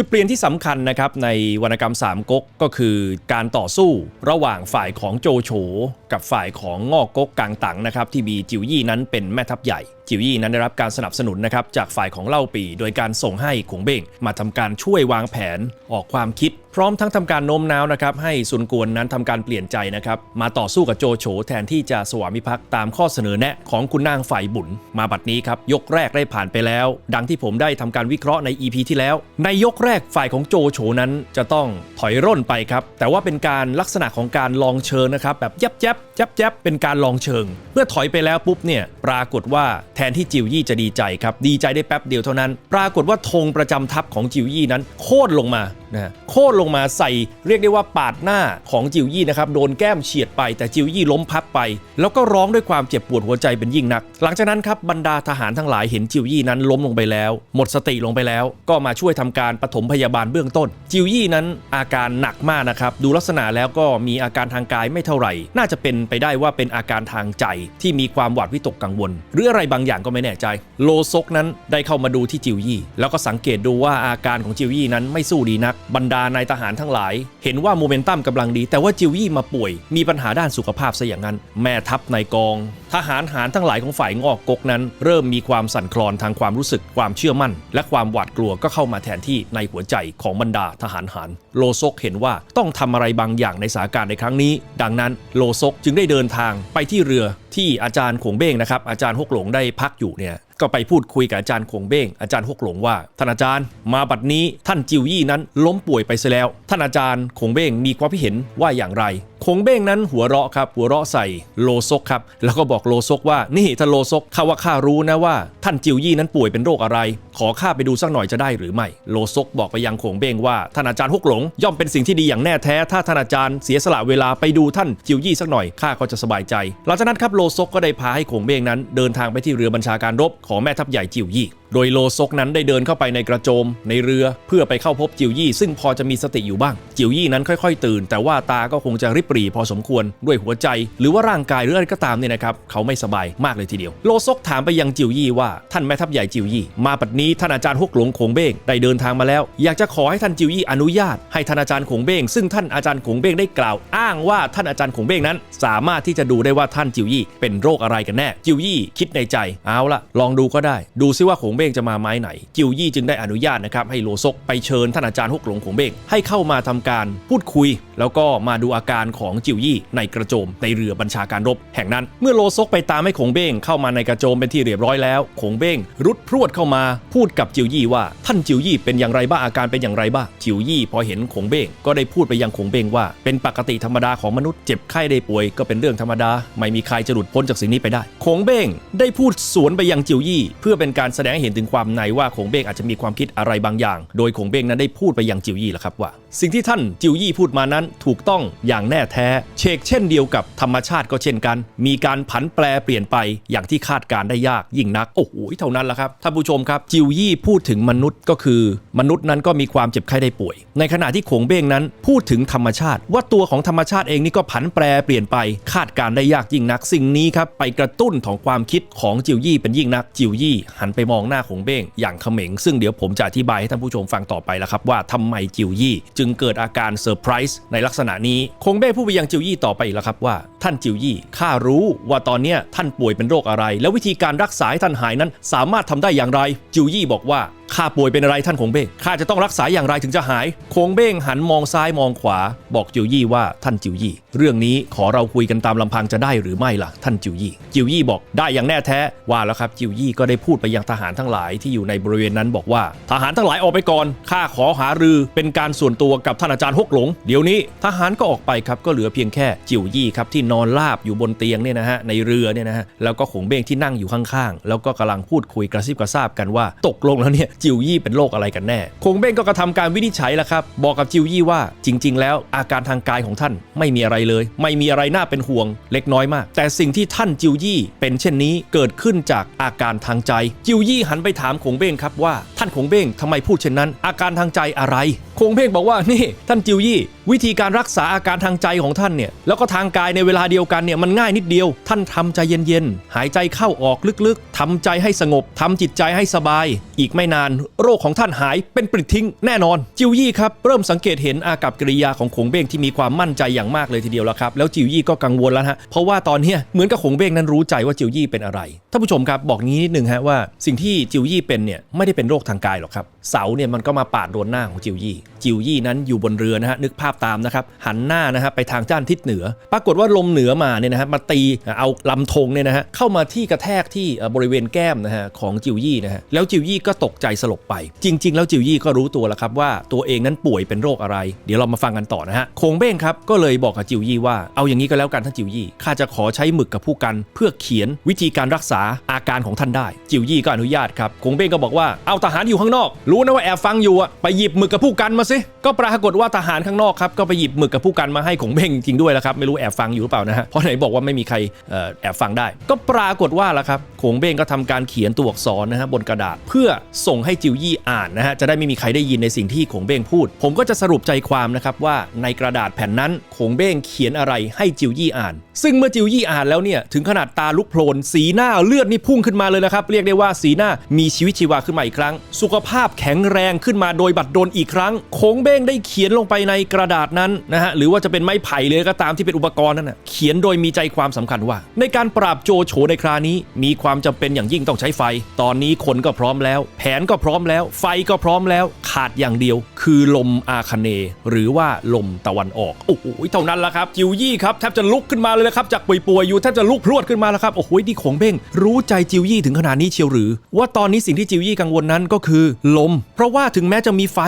จุดเปลี่ยนที่สำคัญนะครับในวรรณกรรมสามก๊กก็คือการต่อสู้ระหว่างฝ่ายของโจโฉกับฝ่ายของงอกก๊กกลางตังนะครับที่มีจิวยี่นั้นเป็นแม่ทัพใหญ่ จิวยี่นั้นได้รับการสนับสนุนนะครับจากฝ่ายของเล่าปีโดยการส่งให้ขงเบ้งมาทำการช่วยวางแผนออกความคิด พร้อมทั้งทำการโน้มน้าวนะครับให้ซุนกวนนั้นทำการเปลี่ยนใจนะครับมาต่อสู้กับโจโฉแทนที่จะสวามิภักดิ์ตามข้อเสนอแนะของคุณนางฝ่ายบุญมาบัดนี้ครับยกแรกได้ผ่านไปแล้ว ดังที่ผมได้ทำการวิเคราะห์ใน EP ที่แล้ว ในยกแรกฝ่ายของโจโฉนั้นจะต้องถอยร่นไปครับแต่ว่าเป็นการลักษณะของการลองเชิงนะครับแบบยับยับยับยับเป็นการลองเชิง เมื่อถอยไปแล้วปุ๊บเนี่ยปรากฏว่าแทนที่จิวยี่จะดีใจครับ ดีใจได้แป๊บเดียวเท่านั้น ปรากฏว่าธงประจำทัพของจิวยี่นั้นโค่นลงมา นะโค่นลงมาใส่เรียกได้ว่าปาดหน้าของจิวยี่นะครับโดนแก้มเฉียดไป แต่จิวยี่ล้มพับไป แล้วก็ร้องด้วยความเจ็บปวดหัวใจเป็นยิ่งนัก หลังจากนั้นครับบรรดาทหารทั้งหลายเห็นจิวยี่นั้นล้มลงไปแล้ว หมดสติลงไปแล้ว ก็มาช่วยทำการปฐมพยาบาลเบื้องต้น จิวยี่นั้นอาการหนักมากนะครับดูลักษณะแล้วก็มีอาการทางกายไม่เท่าไหร่ น่าจะเป็นไปได้ว่าเป็นอาการทางใจที่มีความหวาดวิตกกังวล หรืออะไรบางอย่างก็ไม่แน่ใจ โลซกนั้นได้เข้ามาดูที่จิวยี่แล้วก็สังเกตดูว่าอาการของจิวยี่นั้นไม่สู้ดีนักบรรดานายทหารทั้งหลาย เห็นว่าโมเมนตัมกำลังดี แต่ว่าจิวยี่มาป่วย มีปัญหาด้านสุขภาพซะอย่างนั้น แม่ทัพในกอง ทหารหารทั้งหลายของฝ่ายงอกกกนั้น เริ่มมีความสั่นคลอนทางความรู้สึกความเชื่อมั่น และความหวาดกลัวก็เข้ามาแทนที่ในหัวใจของบรรดาทหารหาร โลซกเห็นว่าต้องทำอะไรบางอย่างในสถานการณ์ในครั้งนี้ ดังนั้นโลซกจึงได้เดินทางไปที่เรือ ที่อาจารย์ขงเบ้งนะครับอาจารย์ฮกหลงได้พักอยู่เนี่ยก็ไปพูดคุยกับอาจารย์คงเบ้งอาจารย์ฮกหลงว่าท่านอาจารย์มาบัดนี้ท่านจิวยี่นั้นล้มป่วยไปเสียแล้ว ท่านอาจารย์คงเบ้งมีความคิดเห็นว่าอย่างไร คงเบ้งนั้นหัวเราะครับ หัวเราะใส่โลซกครับ แล้วก็บอกโลซกว่า นี่ท่านโลซกข้าว่าข้ารู้นะว่า ท่านจิวยี่นั้นป่วยเป็นโรคอะไร ขอข้าไปดูสักหน่อยจะได้หรือไม่ โลซกบอกไปยังคงเบ้งว่าท่านอาจารย์ฮกหลง ย่อมเป็นสิ่งที่ดีอย่างแน่แท้ ถ้าท่านอาจารย์เสียสละเวลาไปดูท่านจิวยี่สักหน่อยข้าก็จะสบายใจ หลังจากนั้นครับโลซกก็ได้พาให้คงเบ้งนั้น เดินทางไปที่เรือบัญชาการรบของแม่ทัพใหญ่จิวยี่โดยโลซกนั้นได้เดินเข้าไปในกระโจม ในเรือเพื่อไปเข้าพบจิวยี่ ซึ่งพอจะมีสติอยู่บ้าง จิวยี่นั้นค่อยๆ ตื่น แต่ว่าตาก็คงจะริบหรี่พอสมควรด้วยหัวใจ หรือว่าร่างกายหรืออะไรก็ตามเนี่ยนะครับเขาไม่สบายมากเลยทีเดียว โลซกถามไปยังจิวยี่ว่าท่านแม่ทัพใหญ่จิวยี่ มาปัดนี้ท่านอาจารย์ฮกหลงคงเบ้งได้เดินทางมาแล้ว อยากจะขอให้ท่านจิวยี่อนุญาตให้ท่านอาจารย์คงเบ้งซึ่งท่านอาจารย์คงเบ้งได้กล่าว อ้างว่าท่านอาจารย์คงเบ้งนั้น สามารถที่จะดูได้ว่าท่านจิวยี่เป็นโรคอะไรกันแน่จิวยี่คิดในใจเอาละลองดูก็ได้ ดูซิว่าคงเบ้งจะมาไม้ไหน จิวยี่จึงได้อนุญาตนะครับให้โลซกไปเชิญท่านอาจารย์ฮกหลงขงเบ้งให้เข้ามาทำการพูดคุย แล้วก็มาดูอาการของจิวยี่ในกระโจมในเรือบัญชาการรบแห่งนั้น เมื่อโลซกไปตามให้คงเบ้งเข้ามาในกระโจมเป็นที่เรียบร้อยแล้วคงเบ้งรุดพรวดเข้ามาพูดกับจิวยี่ว่า ท่านจิวยี่เป็นอย่างไรบ้างอาการเป็นอย่างไรบ้างจิวยี่พอเห็นคงเบ้งก็ได้พูดไปยังคงเบ้งว่า เป็นปกติธรรมดาของมนุษย์เจ็บไข้ได้ป่วยก็เป็นเรื่องธรรมดา ไม่มีใครจะหลุดพ้นจากสิ่งนี้ไปได้คงเบ้งได้พูดสวนไปยังจิวยี่ เพื่อเป็นการแสดงให้เห็นถึงความในว่าคงเบ้งอาจจะมีความคิดอะไรบางอย่าง โดยคงเบ้งนั้นได้พูดไปยังจิวยี่แหละครับว่าสิ่งที่ท่านจิวยี่พูดมานั้นถูกต้องอย่างแน่แท้ เชกเช่นเดียวกับธรรมชาติก็เช่นกัน มีการผันแปรเปลี่ยนไปอย่างที่คาดการได้ยากยิ่งนัก โอ้โหเท่านั้นแหละครับท่านผู้ชมครับ จิวยี่พูดถึงมนุษย์ก็คือ มนุษย์นั้นก็มีความเจ็บไข้ได้ป่วย ในขณะที่ขงเบ้งนั้นพูดถึงธรรมชาติ ว่าตัวของธรรมชาติเองนี่ก็ผันแปรเปลี่ยนไปคาดการได้ยากยิ่งนัก สิ่งนี้ครับไปกระตุ้นของความคิดของจิวยี่เป็นยิ่งนักจิวยี่ หันไปมองหน้าขงเบ้งอย่างเขม็งซึ่งเดี๋ยวผมจะอธิบายให้ท่านผู้ชมฟังต่อไปล้วครับว่าทำไมจิวยี่จึงเกิดอาการเซอร์ไพรส์ในลักษณะนี้ คงเบ้พูดไปยังจิวยี่ต่อไปอีกแล้วครับว่า ท่านจิวยี่ข้ารู้ว่าตอนนี้ท่านป่วยเป็นโรคอะไร และวิธีการรักษาให้ท่านหายนั้นสามารถทำได้อย่างไร จิวยี่บอกว่า ข้าป่วยเป็นอะไรท่านคงเบ้งข้าจะต้องรักษาอย่างไรถึงจะหาย คงเบ้งหันมองซ้ายมองขวา บอกจิวยี่ว่าท่านจิวยี่ เรื่องนี้ขอเราคุยกันตามลำพังจะได้หรือไม่ล่ะ ท่านจิวยี่ จิวยี่บอกได้อย่างแน่แท้ว่าแล้วครับจิวยี่ก็ได้พูดไปยังทหารทั้งหลายที่อยู่ในบริเวณนั้นบอกว่า ทหารทั้งหลายออกไปก่อนข้าขอหารือเป็นการส่วนตัวกับท่านอาจารย์ฮกหลง เดี๋ยวนี้ทหารก็ออกไปครับก็เหลือเพียงแค่จิวยี่ครับที่นอนราบอยู่บนเตียงเนี่ยนะฮะในเรือเนี่ยนะฮะแล้วก็ขงเบ้งที่นั่งอยู่ข้างๆแล้วก็กำลังพูดคุยกระซิบกระซาบกันว่า ตกลงแล้วเนี่ยจิวยี่เป็นโรคอะไรกันแน่ คงเบ้งก็กระทำการวินิจฉัยแล้วครับ บอกกับจิวยี่ว่าจริง ๆ แล้วอาการทางกายของท่านไม่มีอะไรเลย ไม่มีอะไรน่าเป็นห่วงเล็กน้อยมาก แต่สิ่งที่ท่านจิวยี่เป็นเช่นนี้เกิดขึ้นจากอาการทางใจ จิวยี่หันไปถามคงเบ้งครับว่าท่านคงเบ้งทำไมพูดเช่นนั้น อาการทางใจอะไรคงเบ้งบอกว่านี่ท่านจิวยี่วิธีการรักษาอาการทางใจของท่านเนี่ยแล้วก็ทางกายในเวลาเดียวกันเนี่ยมันง่ายนิดเดียว ท่านทำใจเย็นๆหายใจเข้าออกลึกๆทำใจให้สงบทำจิตใจให้สบาย อีกไม่นานานโรคของท่านหายเป็นปลิดทิ้งแน่นอน จิวยี่ครับเริ่มสังเกตเห็นอากับกิริยาของขงเบ้งที่มีความมั่นใจอย่างมากเลยทีเดียวแล้วครับแล้วจิวยี่ก็กังวลแล้วฮะเพราะว่าตอนเนี้ยเหมือนกับขงเบ้งนั้นรู้ใจว่าจิวยี่เป็นอะไรท่านผู้ชมครับบอกงี้นิดนึงฮะว่าสิ่งที่จิวยี่เป็นเนี่ยไม่ได้เป็นโรคทางกายหรอกครับเสาเนี่ยมันก็มาปาดโดนหน้าของจิวยี่จิวยี่นั้นอยู่บนเรือนะฮะนึกภาพตามนะครับหันหน้านะฮะไปทางด้านทิศเหนือ ปรากฏว่าลมเหนือมาเนี่ยนะฮะมาตีเอาลำธงเนี่ยนะฮะเข้ามาที่กระแทกที่บริเวณแก้มนะฮะของจิวยี่นะฮะแล้วจิวยี่ก็ตกใจสลบไป จริง ๆ แล้วจิวยี่ก็รู้ตัวแล้วครับว่าตัวเองนั้นป่วยเป็นโรคอะไร เดี๋ยวเรามาฟังกันต่อนะฮะคงเบ้งครับก็เลยบอกกับจิวยี่ว่าเอาอย่างนี้ก็แล้วกันท่านจิวยี่ข้าจะขอใช้หมึกกับผู้กัน เพื่อเขียนวิธีการรักษาอาการของท่านได้ จิวยี่ก็อนุญาตครับคงเบ้งก็บอกว่าเอาทหารอยู่ข้างนอก รู้นะว่าแอบฟังอยู่อะไปหยิบหมึกกับผู้กันมาสิ ก็ปรากฏว่าทหารข้างนอกครับก็ไปหยิบหมึกกับผู้กันมาให้คงเบงจริงด้วยแล้วครับไม่รู้แอบฟังอยู่หรือเปล่านะฮะเพราะไหนบอกว่าไม่มีใครแอบฟังได้ ก็ปรากฏว่าละครับคงเบ้งก็ทำการเขียนตัวอักษรนะฮะบนกระดาษเพื่อส่งให้จิวยี่อ่านนะฮะจะได้ไม่มีใครได้ยินในสิ่งที่คงเบ้งพูด ผมก็จะสรุปใจความนะครับว่าในกระดาษแผ่นนั้นคงเบ้งเขียนอะไรให้จิวยี่อ่าน ซึ่งเมื่อจิวยี่อ่านแล้วเนี่ยถึงขนาดตาลุกโพลนสีหน้าเลือดนี่พุ่งขึ้นมาเลยนะครับเรียกได้ว่าสีหน้ามีชีวิตชีวาขึ้นมาอีกครั้ง สุขภาพแข็งแรงขึ้นมาโดยบัดดลอีกครั้งคงเบ้งได้เขียนลงไปในกระดาษนั้นนะฮะหรือว่าจะเป็นไม้ไผ่เลยก็ตามที่เป็นอุปกรณ์นั่นนะเขียนโดยมีใจความสำคัญว่า ในการปราบโจโฉในครานี้ มีความจำเป็นอย่างยิ่งต้องใช้ไฟ ตอนนี้คนก็พร้อมแล้ว แผนก็พร้อมแล้ว ไฟก็พร้อมแล้ว ขาดอย่างเดียว คือลมอาคเน หรือว่าลมตะวันออกโอ้โหเท่านั้นละครับจิวยี่ครับแทบจะลุกขึ้นมาเลยนะครับจากป่วยๆอยู่แทบจะลุกพรวดขึ้นมาแล้วครับโอ้โหนี่ขงเบ้งรู้ใจจิวยี่ถึงขนาดนี้เชียวหรือ ว่าตอนนี้สิ่งที่จิวยี่กังวลนั้นก็คือ ลม เพราะว่าถึงแม้จะมีไฟ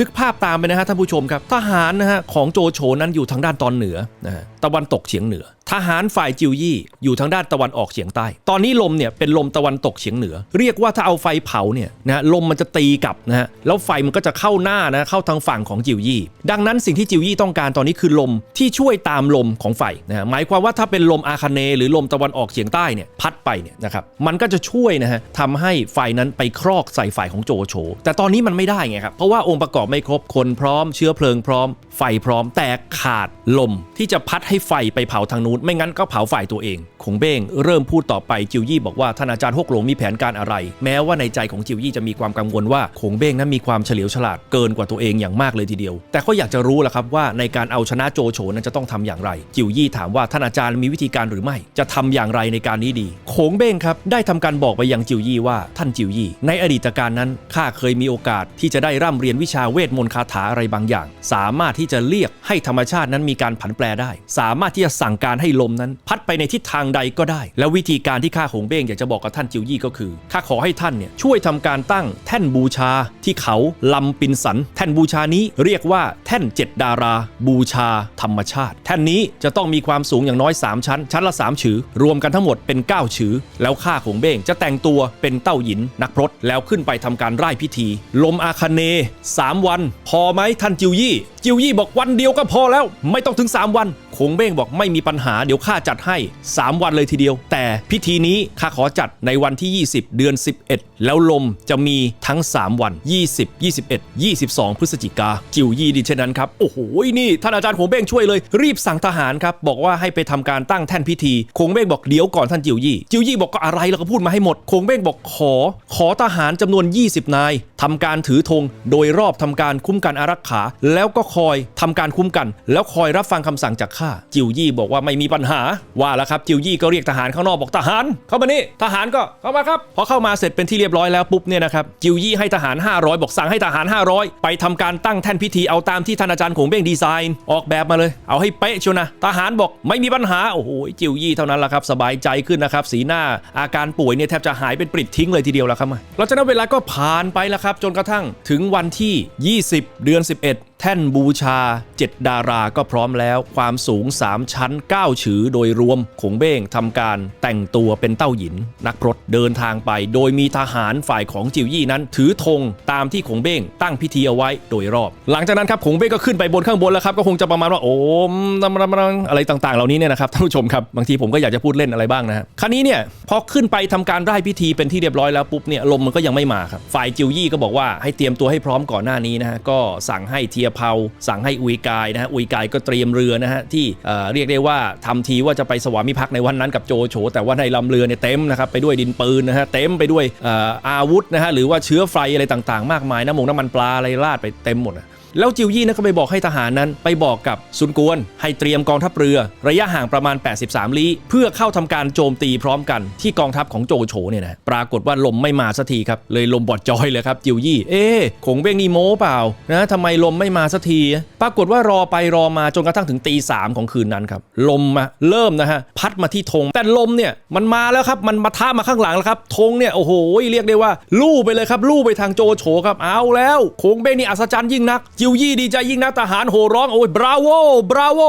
นึกภาพตามไปนะฮะท่านผู้ชมครับ ทหารนะฮะของโจโฉนั้นอยู่ทางด้านตอนเหนือนะฮะตะวันตกเฉียงเหนือ ทหารฝ่ายจิวยี่อยู่ทางด้านตะวันออกเฉียงใต้ ตอนนี้ลมเนี่ยเป็นลมตะวันตกเฉียงเหนือ เรียกว่าถ้าเอาไฟเผาเนี่ยนะลมมันจะตีกลับนะฮะแล้วไฟมันก็จะเข้าหน้านะเข้าทางฝั่งของจิวยี่ ดังนั้นสิ่งที่จิวยี่ต้องการตอนนี้คือลมที่ช่วยตามลมของไฟนะหมายความว่าถ้าเป็นลมอาคาเนหรือลมตะวันออกเฉียงใต้เนี่ยพัดไปเนี่ยนะครับมันก็จะช่วยนะฮะทำให้ไฟนั้นไปครอกใส่ฝ่ายของโจโฉแต่ตอนนี้มันไม่ได้ไงครับเพราะว่าองค์ประกอบไม่ครบคนพร้อมเชื้อเพลิงพร้อม ไฟพร้อมแต่ขาดลมที่จะพัดให้ไฟไปเผาทางนู้นไม่งั้นก็เผาฝ่ายตัวเอง คงเบ้งเริ่มพูดต่อไปจิวยี่บอกว่าท่านอาจารย์ฮกหลงมีแผนการอะไร แม้ว่าในใจของจิวยี่จะมีความกังวลว่าคงเบ้งนั้นมีความเฉลียวฉลาดเกินกว่าตัวเองอย่างมากเลยทีเดียว แต่ก็อยากจะรู้แหละครับว่าในการเอาชนะโจโฉนั้นจะต้องทำอย่างไร จิวยี่ถามว่าท่านอาจารย์มีวิธีการหรือไม่ จะทำอย่างไรในการนี้ดีโขงเบ้งครับได้ทำการบอกไปยังจิวยี่ว่าท่านจิวยี่ ในอดีตการนั้นข้าเคยมีโอกาสที่จะได้ร่ำเรียนวิชาเวทมนต์คาถาอะไรบางอย่าง สามารถที่จะเรียกให้ธรรมชาตินั้นมีการผันแปรได้ สามารถที่จะสั่งการให้ลมนั้น พัดไปในทิศทางใดก็ได้ แล้ววิธีการที่ข้าหงเบ้งอยากจะบอกกับท่านจิวยี่ก็คือข้าขอให้ท่านเนี่ยช่วยทำการตั้งแท่นบูชาที่เขาลำปินสัน แท่นบูชานี้เรียกว่าแท่นเจ็ดดารา บูชาธรรมชาติ แท่นนี้จะต้องมีความสูงอย่างน้อย 3 ชั้น ชั้นละ3ฉือ รวมกันทั้งหมดเป็น9ฉือ แล้วข้าหงเบ้งจะแต่งตัวเป็นเต้าหยินนักพรตแล้วขึ้นไปทำการไร้พิธี ลมอาคเนย์สามวัน พอไหมท่านจิวยี่จิวยี่บอกวันเดียวก็พอแล้ว ไม่ต้องถึง 3 วันคงเบ้งบอกไม่มีปัญหาเดี๋ยวข้าจัดให้ 3 วันเลยทีเดียว แต่พิธีนี้ข้าขอจัดในวันที่ 20 เดือน 11 แล้วลมจะมีทั้ง 3 วัน 20 21 22 พฤศจิกา จิวยี่ดีเช่นนั้นครับโอ้โหนี่ท่านอาจารย์คงเบ้งช่วยเลย รีบสั่งทหารครับบอกว่าให้ไปทำการตั้งแท่นพิธีคงเบ้งบอกเดี๋ยวก่อนท่านจิวยี่จิวยี่บอกก็อะไรแล้วก็พูดมาให้หมดคงเบ้งบอกขอ ขอทหารจำนวน 20 นายทำการถือธงโดยรอบทำการคุ้มกันอารักขาแล้วก็คอยทำการคุ้มกัน แล้วคอยรับฟังคำสั่งจากข้าจิวยี่บอกว่าไม่มีปัญหาว่าแล้วครับจิวยี่ก็เรียกทหารข้างนอกบอกทหาร เข้ามานี่ทหารก็เข้ามาครับพอเข้ามาเสร็จเป็นที่เรียบร้อยแล้วปุ๊บเนี่ยนะครับจิวยี่ให้ทหาร 500 บอกสั่งให้ทหาร 500 ไปทำการตั้งแท่นพิธีเอาตามที่ท่านอาจารย์คงเบ้งดีไซน์ ออกแบบมาเลย เอาให้เป๊ะเชียวนะทหารบอกไม่มีปัญหาโอ้โหจิวยี่เท่านั้นแหละครับสบายใจขึ้นนะครับสีหน้าอาการป่วยเนี่ยแทบจะหายเป็นปลิดทิ้งเลยทีเดียวแล้วครับหลังจากนั้นเวลาก็ผ่านไปแล้วครับจนกระทั่งถึงวันที่ 20 เดือน 11 แท่นบูชา 7 ดาราก็พร้อมแล้ว ความสูง 3 ชั้น 9 ฉือโดยรวมขงเบ้งทำการแต่งตัวเป็นเต้าหยิน นักพรตเดินทางไป โดยมีทหารฝ่ายของจิวยี่นั้น ถือธงตามที่ขงเบ้งตั้งพิธีเอาไว้โดยรอบ หลังจากนั้นครับขงเบ้งก็ขึ้นไปบนข้างบนแล้วครับ ก็คงจะประมาณว่าโอมนำรำรังอะไรต่างๆ เหล่านี้เนี่ยนะครับท่านผู้ชมครับบางทีผมก็อยากจะพูดเล่นอะไรบ้างนะฮะคราวนี้เนี่ยพอขึ้นไปทำการไร้พิธีเป็นที่เรียบร้อยแล้วปุ๊บเนี่ยลมมันก็ยังไม่มาครับฝ่ายจิวยี่ก็บอกว่าให้เตรียมตัวให้พร้อมก่อนหน้านี้นะฮะก็สั่งให้เทียยเภาสั่งให้อุยกายนะฮะอุยกายก็เตรียมเรือนะฮะที่เเรียกได้ว่าทำทีว่าจะไปสวามิภักดิ์ในวันนั้นกับโจโฉแต่ว่าในลำเรือเนี่ยเต็มนะครับไปด้วยดินปืนนะฮะเต็มไปด้วยออาวุธนะฮะหรือว่าเชื้อไฟอะไรต่างๆ มากมายน้ำมงน้ำมันปลาอะไรราดไปเต็มหมดอะ แล้วจิวยี่นะก็ไปบอกให้ทหารนั้น ไปบอกกับซุนกวน ให้เตรียมกองทัพเรือ ระยะห่างประมาณ 83 ลี้เพื่อเข้าทำการโจมตีพร้อมกันที่กองทัพของโจโฉเนี่ยนะปรากฏว่าลมไม่มาสักทีครับเลยลมบอดจอยเลยครับจิวยี่ เอ๊คงเบ้งนี่โม้เปล่านะทำไมลมไม่มาสักที ปรากฏว่ารอไปรอมาจนกระทั่งถึงตีสามของคืนนั้นครับลมมาเริ่มนะฮะพัดมาที่ธงแต่ลมเนี่ยมันมาแล้วครับมันมาท่ามาข้างหลังแล้วครับธงเนี่ยโอ้โหเรียกได้ว่าลู่ไปเลยครับลู่ไปทางโจโฉครับเอาแล้วคงเบ้งนี่อัศจรรย์ยิ่งนักจิวยี่ดีใจยิ่งนะทหารโห่ร้องโอ้ยบราโวบราโว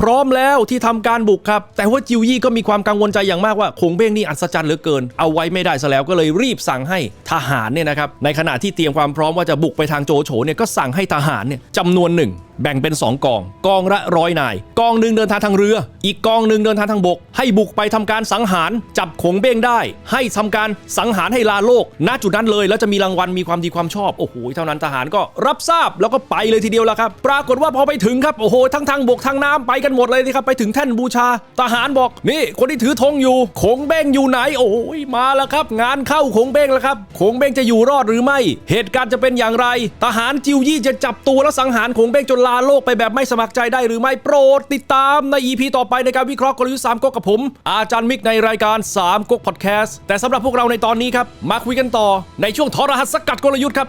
พร้อมแล้วที่ทำการบุกครับ แต่ว่าจิวยี่ก็มีความกังวลใจอย่างมากว่าคงเบ้งนี่อัศจรรย์เหลือเกิน เอาไว้ไม่ได้ซะแล้วก็เลยรีบสั่งให้ทหารเนี่ยนะครับในขณะที่เตรียมความพร้อมว่าจะบุกไปทางโจโฉเนี่ยก็สั่งให้ทหารเนี่ยจำนวนหนึ่ง แบ่งเป็น 2 กอง กองละร้อยนาย กองหนึ่งเดินทางทางเรือ อีกกองหนึ่งเดินทางทางบก ให้บุกไปทำการสังหาร จับขงเบ้งได้ ให้ทำการสังหารให้ลาโลก ณจุดนั้นเลยแล้วจะมีรางวัลมีความดีความชอบโอ้โหเท่านั้นทหารก็รับทราบแล้วก็ไปเลยทีเดียวละครับ ปรากฏว่าพอไปถึงครับโอ้โหทั้งทางบกทางน้ำไปกันหมดเลยทีครับไปถึงแท่นบูชา ทหารบอกนี่คนที่ถือธงอยู่ขงเบ้งอยู่ไหนโอ้ยมาแล้วครับ งานเข้าขงเบ้งแล้วครับขงเบ้งจะอยู่รอดหรือไม่ เหตุการณ์จะเป็นอย่างไร ทหารจิวยี่จะจับตัวและสังหารขงเบ้งจนลาโลกไปแบบไม่สมัครใจได้หรือไม่โปรด ติดตามใน EP ต่อไปในการวิเคราะห์กลยุทธ์สามก๊กกับผม อาจารย์มิกในรายการ 3ก๊กพอดแคสต์แต่สำหรับพวกเราในตอนนี้ครับมาคุยกันต่อในช่วงทอรหัสสกัดกลยุทธ์ครับ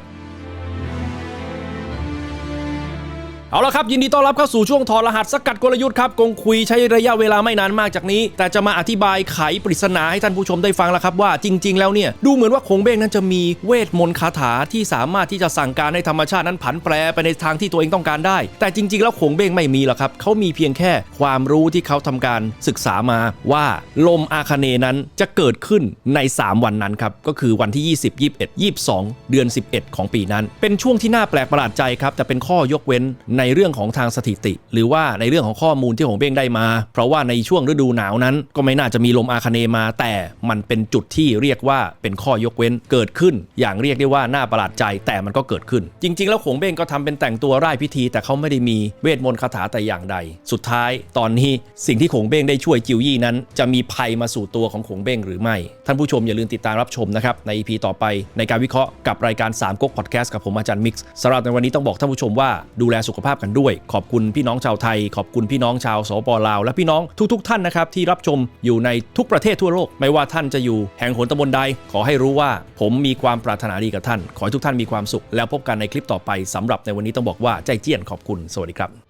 เอาละครับ ยินดีต้อนรับเข้าสู่ช่วงถอดรหัสสกัดกลยุทธ์ครับกงคุยใช้ระยะเวลาไม่นานมากจากนี้ แต่จะมาอธิบายไขปริศนาให้ท่านผู้ชมได้ฟังแล้วครับว่าจริง ๆ แล้วเนี่ย ดูเหมือนว่าคงเบ้งนั้นจะมีเวทมนต์คาถาที่สามารถที่จะสั่งการให้ธรรมชาตินั้นผันแปรไปในทางที่ตัวเองต้องการได้ แต่จริง ๆ แล้วคงเบ้งไม่มีหรอกครับเขามีเพียงแค่ความรู้ที่เขาทำการศึกษามาว่าลมอาคเนนั้นจะเกิดขึ้นใน 3 วันนั้นครับก็คือวันที่ 20 21 22 เดือน 11 ของปีนั้น เป็นช่วงที่น่าแปลกประหลาดใจครับแต่เป็นข้อยกเว้นในเรื่องของทางสถิติ หรือว่าในเรื่องของข้อมูลที่หงเบ้งได้มา เพราะว่าในช่วงฤดูหนาวนั้น ก็ไม่น่าจะมีลมอาคเนมา แต่มันเป็นจุดที่เรียกว่าเป็นข้อยกเว้นเกิดขึ้น อย่างเรียกได้ว่าน่าประหลาดใจแต่มันก็เกิดขึ้น จริง ๆ แล้วหงเบ้งก็ทำเป็นแต่งตัวไร้พิธี แต่เขาไม่ได้มีเวทมนต์คาถาแต่อย่างใด สุดท้ายตอนนี้สิ่งที่หงเบ้งได้ช่วยจิวยี่นั้น จะมีภัยมาสู่ตัวของหงเบ้งหรือไม่ ท่านผู้ชมอย่าลืมติดตามรับชมนะครับใน EP ต่อไปในการวิเคราะห์กับรายการ3ก๊กพอดแคสต์กับผมอาจารย์มิกซ์สำหรับในวันนี้ต้องบอกท่านผู้ชมว่าดูแลสุขภาพกันด้วย ขอบคุณพี่น้องชาวไทย ขอบคุณพี่น้องชาวสปลาว และพี่น้องทุก ๆ ท่านนะครับที่รับชมอยู่ในทุกประเทศทั่วโลก ไม่ว่าท่านจะอยู่แห่งหนตำบลใด ขอให้รู้ว่าผมมีความปรารถนาดีกับท่าน ขอให้ทุกท่านมีความสุข แล้วพบกันในคลิปต่อไปสำหรับในวันนี้ต้องบอกว่าใจเจี้ยนขอบคุณสวัสดีครับ